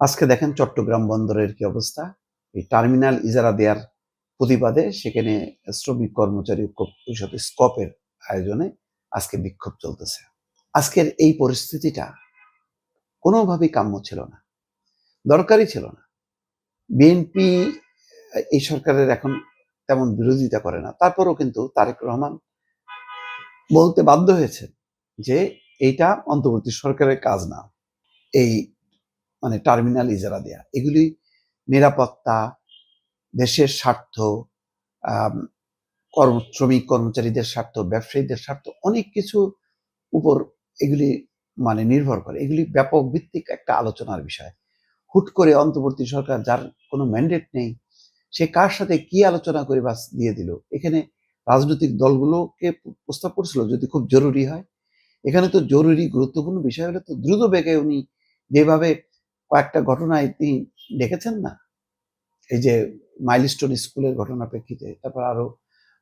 আজকে দেখেন চট্টগ্রাম বন্দরের কি অবস্থা? এই টার্মিনাল ইজারা দেওয়ার প্রতিবাদে সেখানে শ্রমিক কর্মচারী পরিষদ স্কপের আয়োজনে আজকে বিক্ষোভ চলতেছে। আজকের এই পরিস্থিতিটা কোনোভাবেই কাম্য ছিল না, দরকারই ছিল না। বিএনপি এই সরকারের এখন তেমন বিরোধিতা করে না। তারপরও কিন্তু তারেক রহমান বলতে বাধ্য হয়েছে যে এইটা অন্তর্বর্তী সরকারের কাজ না। এই মানে টার্মিনাল ইজারা দেয়া। এগুলি নিরাপত্তা, দেশের স্বার্থ কর্ম শ্রমিক কর্মচারীদের স্বার্থ, ব্যবসায়ীদের স্বার্থ, অনেক কিছু উপর এগুলি মানে নির্ভর করে। এগুলি ব্যাপক ভিত্তিক একটা আলোচনার বিষয়। হুট করে অন্তর্বর্তী সরকার যার কোনো ম্যান্ডেট নেই, সে কার সাথে কি আলোচনা করে বাস দিয়ে দিল? এখানে রাজনৈতিক দলগুলোকে প্রস্তাব করছিল যদি খুব জরুরি হয়। এখানে তো জরুরি, গুরুত্বপূর্ণ বিষয় হলে তো দ্রুত বেগে উনি যেভাবে কয়েকটা ঘটনায় তিনি দেখেছেন না? এই যে মাইলস্টোন স্কুলের ঘটনা প্রেক্ষিতে, তারপর আরও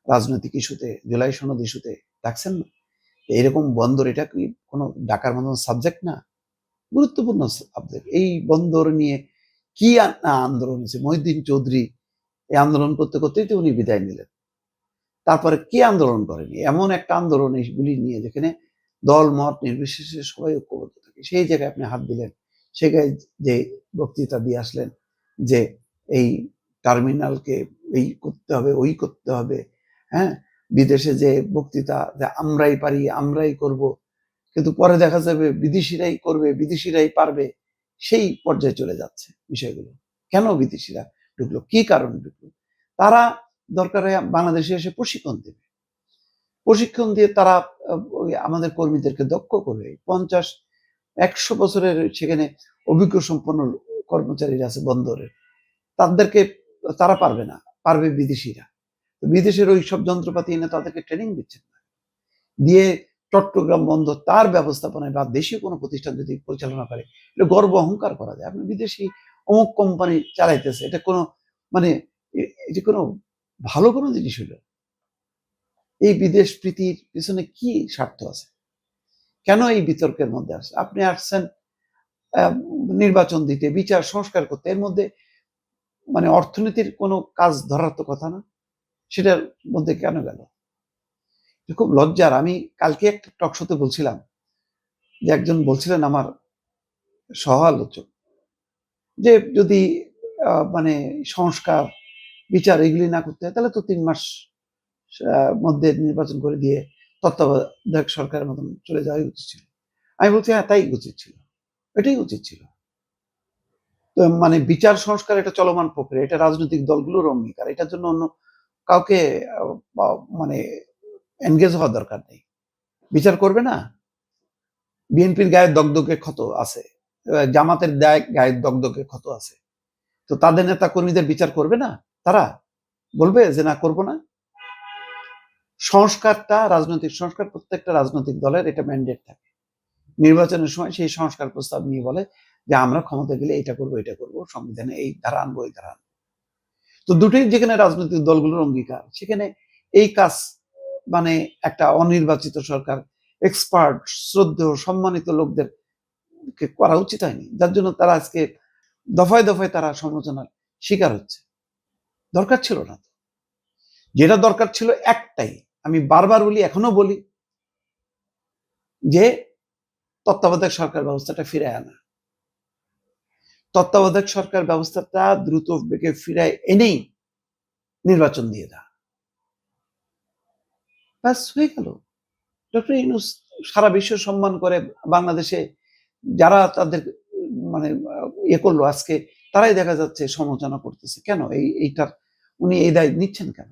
রাজনৈতিক ইস্যুতে, জুলাই সনদ ইস্যুতে ডাকছেন না? এইরকম বন্দর, এটা কি কোনো ডাকার মতন সাবজেক্ট না? গুরুত্বপূর্ণ সাবজেক্ট এই বন্দর নিয়ে কি আন্দোলন হয়েছে? মহিউদ্দিন চৌধুরী এই আন্দোলন করতে করতেই তো উনি বিদায় নিলেন। তারপরে কে আন্দোলন করেনি? এমন একটা আন্দোলন এইগুলি নিয়ে যেখানে দল, মত নির্বিশেষে সবাই ঐক্যবদ্ধ থাকে। সেই জায়গায় আপনি হাত দিলেন সেখানে যে বক্তৃতা দিয়ে আসলেন যে এই টার্মিনালকে এই করতে হবে, ওই করতে হবে হ্যাঁ? বিদেশে যে বক্তৃতা, যে আমরাই পারি, আমরাই করব। কিন্তু পরে দেখা যাবে বিদেশিরাই করবে, বিদেশিরাই পারবে, সেই পর্যায়ে চলে যাচ্ছে বিষয়গুলো। কেন বিদেশিরা ঢুকলো? কি কারণে ঢুকলো? তারা দরকার হয় বাংলাদেশে এসে প্রশিক্ষণ দেবে। প্রশিক্ষণ দিয়ে তারা আমাদের কর্মীদেরকে দক্ষ করবে পঞ্চাশ একশো বছরের সেখানে অভিজ্ঞ সম্পন্ন কর্মচারীরা আছে বন্দরের তাদেরকে তারা পারবে না, পারবে বিদেশিরা। বিদেশের ওই সব যন্ত্রপাতি এনে তাদেরকে ট্রেনিং দিচ্ছেন না। দিয়ে চট্টগ্রাম বন্দর তার ব্যবস্থাপনায় বা দেশীয় কোনো প্রতিষ্ঠান যদি পরিচালনা করে, এটা গর্ব অহংকার করা যায়। আপনি বিদেশি অমুক কোম্পানি চালাইতেছে, এটা কোনো মানে এটি কোনো ভালো কোনো জিনিস হলো এই বিদেশ প্রীতির পিছনে কি স্বার্থ আছে? কেন এই বিতর্কের মধ্যে আসছে? আপনি আসছেন নির্বাচন দিতে, বিচার, সংস্কার করতে, এর মধ্যে মানে অর্থনীতির কোনো কাজ ধরার তো কথা না? সেটার মধ্যে কেন গেল? খুব লজ্জার। আমি কালকে একটা টকশোতে বলছিলাম যে একজন বলছিলেন আমার সহ আলোচক যে যদি মানে সংস্কার, বিচার এগুলি না করতে হয়, তাহলে তো তিন মাস মধ্যে নির্বাচন করে দিয়ে তত্ত্বাবধায়ক সরকারের মতন চলে যাওয়াই উচিত ছিল। আমি বলছি হ্যাঁ তাই উচিত ছিল। এটাই উচিত ছিল। তো মানে বিচার সংস্কার এটা চলমান প্রক্রিয়া, এটা রাজনৈতিক দলগুলোর অঙ্গীকার, এটার জন্য অন্য কাউকে মানে এনগেজ হওয়ার দরকার নেই। বিচার করবে না। বিএনপির গায়ে দগদগে ক্ষত আছে জামাতের দায়, গায়ে দগদগে ক্ষত আছে। তো তাদের নেতা কর্মীদের বিচার করবে না? তারা বলবে যে, না, করব না। সংস্কারটা রাজনৈতিক সংস্কার, প্রত্যেকটা রাজনৈতিক দলের এটা ম্যান্ডেট থাকে। নির্বাচনের সময় সেই সংস্কার প্রস্তাব নিয়ে বলে যে, আমরা ক্ষমতা গেলে এটা করব, এটা করব, সংবিধানে এই ধারা আনব, এই ধারা আনব। তো দুটোই যেখানে রাজনৈতিক দলগুলোর অঙ্গীকার, সেখানে এই কাজ মানে একটা অনির্বাচিত সরকার এক্সপার্ট শ্রদ্ধেয়, সম্মানিত লোকদের করা উচিত হয়নি। যার জন্য তারা আজকে দফায় দফায় তারা সমালোচনার শিকার হচ্ছে। দরকার ছিল না। যেটা দরকার ছিল একটাই আমি বারবার বলি এখনও বলি যে তত্ত্বাবধায়ক সরকার ব্যবস্থাটা ফিরে আনা। তত্ত্বাবধায়ক সরকার ব্যবস্থাটা দ্রুত বেগে ফিরায় এনেই নির্বাচন দিয়ে দেওয়া। ব্যাস, হয়ে গেল। ডক্টর ইউনুস সারা বিশ্ব সম্মান করে বাংলাদেশে যারা তাদের মানে ইয়ে করল আজকে, তারাই দেখা যাচ্ছে সমালোচনা করতেছে। কেন? এই, এইটার, উনি এই দায় নিচ্ছেন কেন?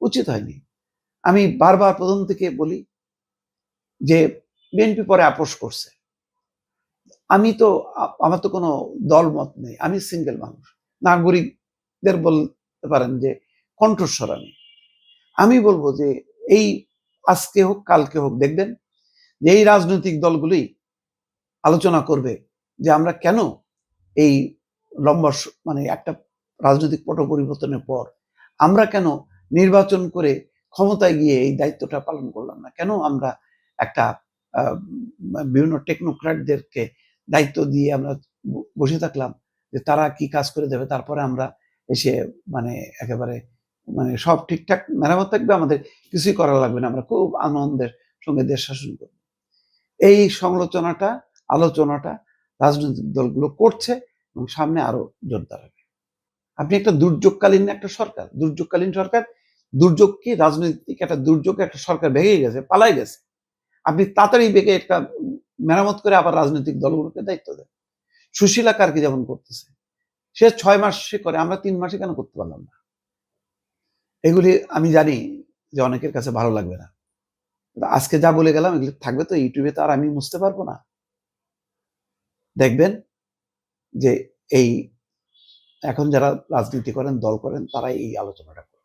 উচিত হয়নি। আমি বারবার প্রথম থেকে বলি যে বিএনপি পরে আপোষ করছে। আমি তো, আমার তো কোনো দল মত নেই। আমি সিঙ্গেল মানুষ। নাগরিকদের বলতে পারেন যে কণ্ঠস্বর আমি। আমি বলব যে এই আজকে হোক, কালকে হোক, দেখবেন যে এই রাজনৈতিক দলগুলি আলোচনা করবে যে আমরা কেন এই লম্বা মানে একটা রাজনৈতিক পট পরিবর্তনের পর আমরা কেন নির্বাচন করে ক্ষমতায় গিয়ে এই দায়িত্বটা পালন করলাম না। কেন আমরা একটা বিভিন্ন টেকনোক্র্যাটদেরকে দায়িত্ব দিয়ে আমরা বসে থাকলাম যে তারা কি কাজ করে দেবে, তারপরে আমরা এসে মানে একেবারে মানে সব ঠিকঠাক মেরামত থাকবে, আমাদের কিছুই করা লাগবে না। আমরা খুব আনন্দের সঙ্গে দেশ শাসন করব। এই সমালোচনাটা, আলোচনাটা রাজনৈতিক দলগুলো করছে এবং সামনে আরও জোরদার হবে। আপনি একটা দুর্যোগকালীন একটা সরকার, দুর্যোগকালীন সরকার দুর্যোগ কি রাজনৈতিক একটা দুর্যোগ, একটা সরকার ভেঙে গেছে, পালাই গেছে। আপনি তাড়াতাড়ি বেগে একটা মেরামত করে আবার রাজনৈতিক দলগুলোকে দায়িত্ব দেন। সুশীলা কার্কি যেমন করতেছে? সে ছয় মাসে করে, আমরা তিন মাসে কেন করতে পারলাম না? এগুলি আমি জানি যে অনেকের কাছে ভালো লাগবে না। আজকে যা বলে গেলাম, এগুলি থাকবে তো ইউটিউবে তো আর আমি বুঝতে পারব না। দেখবেন যে এই এখন যারা রাজনীতি করেন, দল করেন, তারা এই আলোচনাটা করেন